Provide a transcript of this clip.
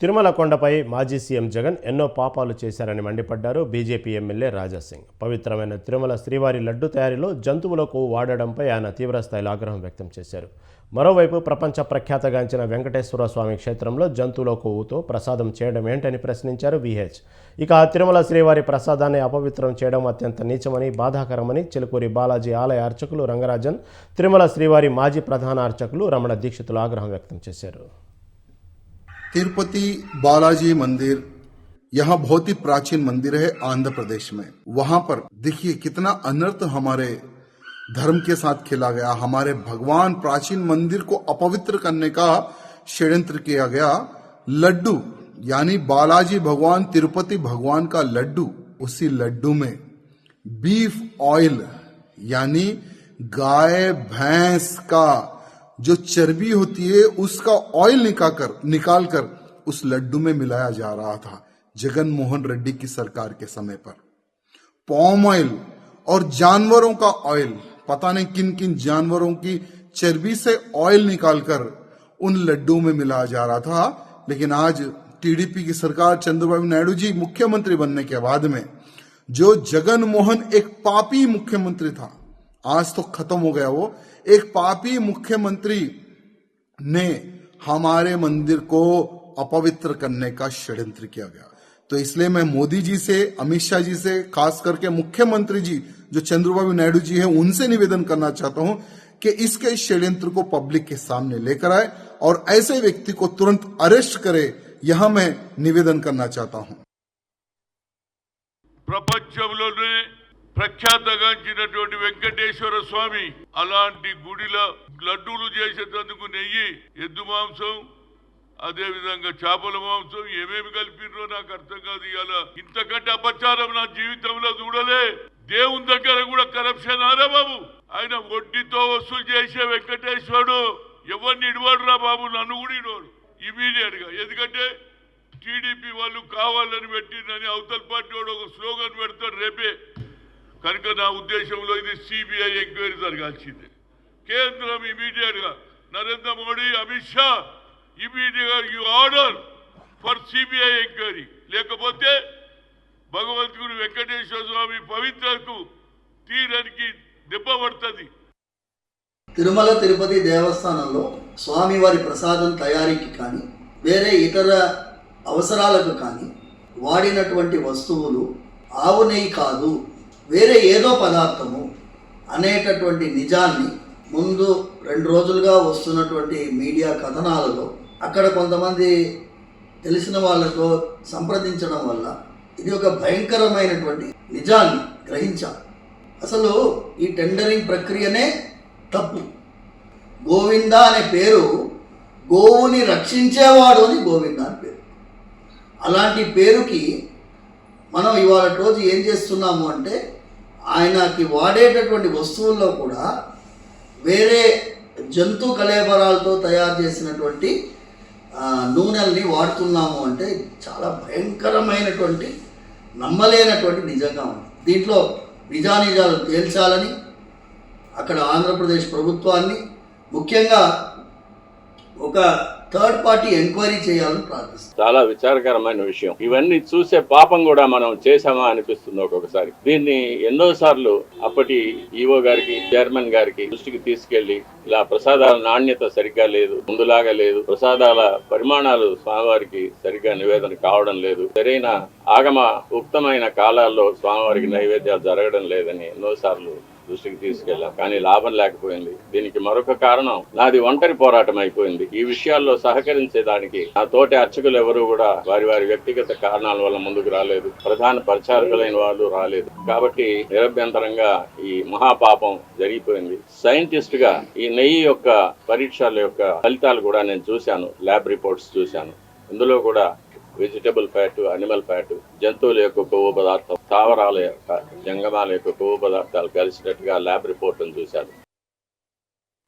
తిరుమల కొండపై మాజీ సీఎం జగన్ ఎన్నో పాపాలు చేశారని మండిపడ్డారు బీజేపీ ఎమ్మెల్యే రాజాసింగ్ పవిత్రమైన తిరుమల శ్రీవారి లడ్డు తయారీలో జంతువులకు వాడడంపై ఆయన తీవ్రస్థాయిలో ఆగ్రహం వ్యక్తం చేశారు. మరోవైపు ప్రపంచ ప్రఖ్యాతగాంచిన వెంకటేశ్వర స్వామి క్షేత్రంలో జంతువుల కొవ్వుతో ప్రసాదం చేయడం ఏంటని ప్రశ్నించారు విహెచ్. ఇక తిరుమల శ్రీవారి ప్రసాదాన్ని అపవిత్రం చేయడం అత్యంత నీచమని బాధాకరమని చిలుకూరి బాలాజీ ఆలయ అర్చకులు రంగరాజన్ తిరుమల శ్రీవారి మాజీ ప్రధాన అర్చకులు రమణ దీక్షితులు ఆగ్రహం వ్యక్తం చేశారు. तिरुपति बालाजी मंदिर, यहाँ बहुत ही प्राचीन मंदिर है आंध्र प्रदेश में। वहाँ पर देखिए कितना अनर्थ हमारे धर्म के साथ खेला गया, हमारे भगवान प्राचीन मंदिर को अपवित्र करने का षड्यंत्र किया गया। लड्डू, यानी बालाजी भगवान, तिरुपति भगवान का लड्डू, उसी लड्डू में बीफ ऑयल, यानी गाय, भैंस का जो चर्बी होती है, उसका ऑयल निकाल कर निकाल कर उस लड्डू में मिलाया जा रहा था जगन मोहन रेड्डी की सरकार के समय पर। पॉम ऑयल और जानवरों का ऑयल पता नहीं किन किन जानवरों की चर्बी से ऑयल निकालकर उन लड्डू में मिलाया जा रहा था, लेकिन आज टीडीपी की सरकार चंद्रबाबू नायडू जी मुख्यमंत्री बनने के बाद में, जो जगन मोहन एक पापी मुख्यमंत्री था आज तो खत्म हो गया वो। एक पापी मुख्यमंत्री ने हमारे मंदिर को अपवित्र करने का षड्यंत्र किया गया। तो इसलिए मैं मोदी जी से, अमित शाह जी से, खास करके मुख्यमंत्री जी, जो चंद्रबाबू नायडू जी हैं, उनसे निवेदन करना चाहता हूँ कि इसके षड्यंत्र को पब्लिक के सामने लेकर आए और ऐसे व्यक्ति को तुरंत अरेस्ट करे, यह मैं निवेदन करना चाहता हूँ। प्रपंच ప్రఖ్యాతగాంచినటువంటి వెంకటేశ్వర స్వామి అలాంటి గుడిలో లడ్డూలు చేసేటందుకు నెయ్యి ఎద్దు మాంసం అదే విధంగా చేపల మాంసం ఏమేమి కలిపిర్రో నాకు అర్థం కాదు ఇవాళ. ఇంతకంటే అపచారం నా జీవితంలో చూడలే. దేవుని దగ్గర కూడా కరప్షన్ ఆరా బాబు. ఆయన వడ్డీతో వసూలు చేసే వెంకటేశ్వరుడు ఎవరిని ఇడవాడు రా బాబు? నన్ను కూడా ఇడవాడు. ఇమీడియట్గా. ఎందుకంటే టీడీపీ వాళ్ళు కావాలని పెట్టిందని అవతల పార్టీ వాడు ఒక స్లోగన్ పెడతాడు రేపే. కనుక నా ఉద్దేశంలో ఇది సిబిఐ ఎంక్వైరీ జరగాల్సిందే. కేంద్రం ఇమీడియట్గా Narendra Modi Amit Shah immediate you order for CBI enquiry. లేకపోతే భగవంతుడు వెంకటేశ్వర స్వామి పవిత్రకు తీరానికి దెబ్బ పడుతుంది. తిరుమల తిరుపతి దేవస్థానంలో స్వామివారి ప్రసాదం తయారీకి కానీ వేరే ఇతర అవసరాలకు కానీ వాడినటువంటి వస్తువులు ఆవు నెయ్యి కాదు. వేరే ఏదో పదార్థము అనేటటువంటి నిజాన్ని ముందు రెండు రోజులుగా వస్తున్నటువంటి మీడియా కథనాలలో అక్కడ కొంతమంది తెలిసిన వాళ్ళతో సంప్రదించడం వల్ల ఇది ఒక భయంకరమైనటువంటి నిజాన్ని గ్రహించాం. అసలు ఈ టెండరింగ్ ప్రక్రియనే తప్పు. గోవింద అనే పేరు గోవుని రక్షించేవాడు అని గోవింద అని పేరు. అలాంటి పేరుకి మనం ఇవాళ రోజు ఏం చేస్తున్నాము అంటే ఆయనకి వాడేటటువంటి వస్తువుల్లో కూడా వేరే జంతు కళేబరాలతో తయారు చేసినటువంటి నూనెల్ని వాడుతున్నాము అంటే చాలా భయంకరమైనటువంటి నమ్మలేనటువంటి నిజంగా ఉంది. దీంట్లో నిజానిజాలు తేల్చాలని అక్కడ ఆంధ్రప్రదేశ్ ప్రభుత్వాన్ని ముఖ్యంగా ఒక థర్డ్ పార్టీ ఎంక్వైరీ చేయాలని ప్రార్థిస్తాం. చాలా విచారకరమైన విషయం. ఇవన్నీ చూసే పాపం కూడా మనం చేశామా అనిపిస్తుంది ఒక్కొక్కసారి. దీన్ని ఎన్నో సార్లు అప్పటి ఈవో గారికి చైర్మన్ గారికి దృష్టికి తీసుకెళ్ళి ఇలా ప్రసాదాల నాణ్యత సరిగ్గా లేదు ముందులాగా లేదు ప్రసాదాల పరిమాణాలు స్వామివారికి సరిగ్గా నివేదన కావడం లేదు సరైన ఆగమ ఉక్తమైన కాలాల్లో స్వామివారికి నైవేద్యాలు జరగడం లేదని ఎన్నోసార్లు దృష్టికి తీసుకెళ్ళాం కానీ లాభం లేకపోయింది. దీనికి మరొక కారణం నాది ఒంటరి పోరాటం అయిపోయింది. ఈ విషయాల్లో సహకరించేదానికి నా తోటి అర్చకులు ఎవరు కూడా వారి వారి వ్యక్తిగత కారణాల వల్ల ముందుకు రాలేదు. ప్రధాన పరిచారకులైన వాళ్ళు రాలేదు. కాబట్టి నిరభ్యంతరంగా ఈ మహాపాపం జరిగిపోయింది. సైంటిస్ట్గా ఈ నెయ్యి యొక్క పరీక్షల యొక్క ఫలితాలు కూడా నేను చూశాను. ల్యాబ్ రిపోర్ట్స్ చూశాను. ఇందులో కూడా వెజిటబుల్ ఫ్యాట్ అనిమల్ ఫ్యాట్ జంతువుల యొక్క కొవ్వు పదార్థం స్థావరాల యొక్క జంగమాల యొక్క కొవ్వు పదార్థాలు కలిసినట్టుగా ల్యాబ్ రిపోర్ట్ను చూశాను.